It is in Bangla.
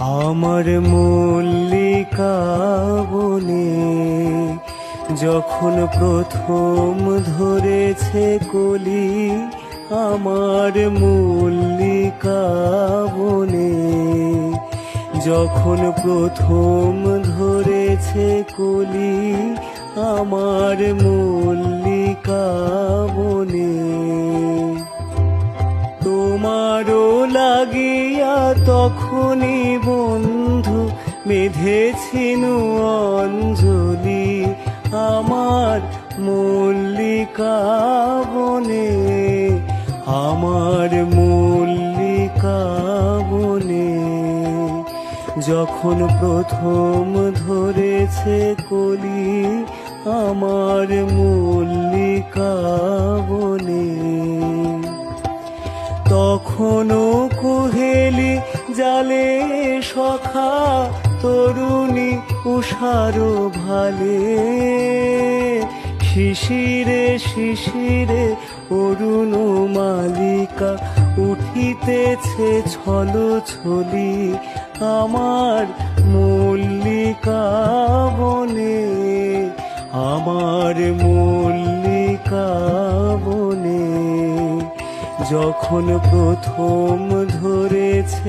আমার মল্লিকা বনে যখন প্রথম ধরেছে কলি, আমার মল্লিকা বনে যখন প্রথম ধরেছে কলি, আমার মল্লিকা বনে তোমারও লাগিয়া তখনই বন্ধু মেধেছিনু অঞ্জলি আমার মল্লিকা বনে, আমার মল্লিকা বনে। যখন প্রথম ধরেছে কলি আমার মল্লিকা তখনও কুহেলি জালে সখা তরুণী উষারো ভালে। শিশিরে শিশিরে অরুণ মালিকা উঠিতেছে ছল ছলি আমার মল্লিকা বনে। আমার মল্লিকা যখন প্রথম ধরেছে